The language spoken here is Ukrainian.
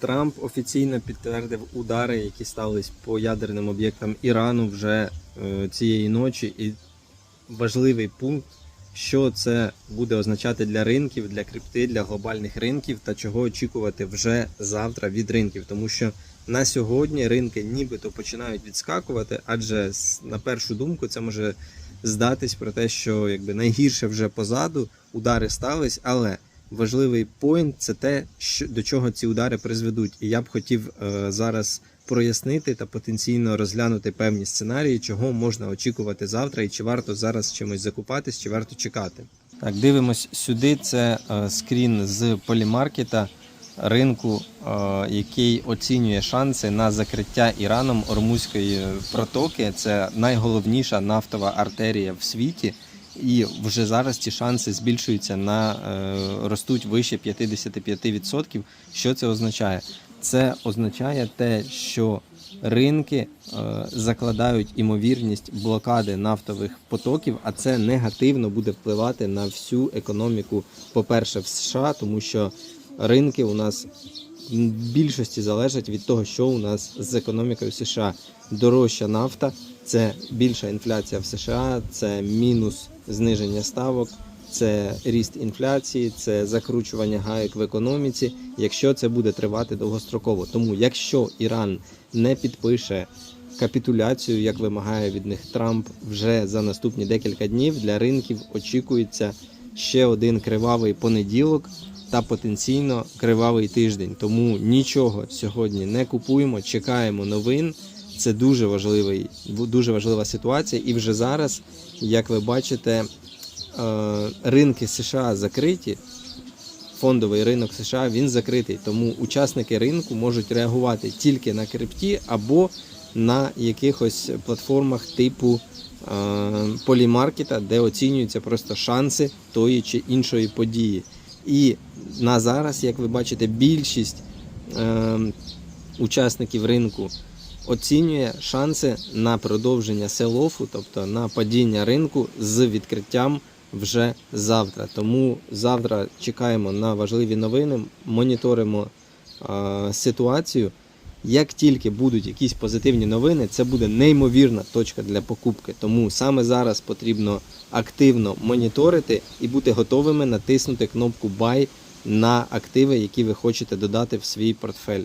Трамп офіційно підтвердив удари, які стались по ядерним об'єктам Ірану вже е, цієї ночі. І важливий пункт, що це буде означати для ринків, для крипти, для глобальних ринків та чого очікувати вже завтра від ринків. Тому що на сьогодні ринки нібито починають відскакувати, адже на першу думку це може здатись про те, що якби найгірше вже позаду, удари стались, але важливий поінт це те, що до чого ці удари призведуть. І я б хотів е, зараз прояснити та потенційно розглянути певні сценарії, чого можна очікувати завтра, і чи варто зараз чимось закупатись, чи варто чекати. Так, дивимось сюди. Це е, скрін з полімаркета ринку, е, який оцінює шанси на закриття Іраном Ормузької протоки. Це найголовніша нафтова артерія в світі. І вже зараз ці шанси збільшуються на е, ростуть вище 55%. Що це означає? Це означає те, що ринки е, закладають імовірність блокади нафтових потоків, а це негативно буде впливати на всю економіку, по-перше, в США, тому що ринки у нас більшості залежать від того, що у нас з економікою США. Дорожча нафта це більша інфляція в США, це мінус зниження ставок, це ріст інфляції, це закручування гаек в економіці, якщо це буде тривати довгостроково. Тому якщо Іран не підпише капітуляцію, як вимагає від них Трамп, вже за наступні декілька днів для ринків очікується ще один кривавий понеділок та потенційно кривавий тиждень. Тому нічого сьогодні не купуємо, чекаємо новин. Це дуже важливий, дуже важлива ситуація. І вже зараз, як ви бачите, е, ринки США закриті. Фондовий ринок США він закритий, тому учасники ринку можуть реагувати тільки на крипті або на якихось платформах типу е, полімаркета, де оцінюються просто шанси тої чи іншої події. І на зараз, як ви бачите, більшість е, учасників ринку оцінює шанси на продовження селофу, тобто на падіння ринку з відкриттям вже завтра. Тому завтра чекаємо на важливі новини, моніторимо е, ситуацію. Як тільки будуть якісь позитивні новини, це буде неймовірна точка для покупки. Тому саме зараз потрібно активно моніторити і бути готовими натиснути кнопку Buy на активи, які ви хочете додати в свій портфель.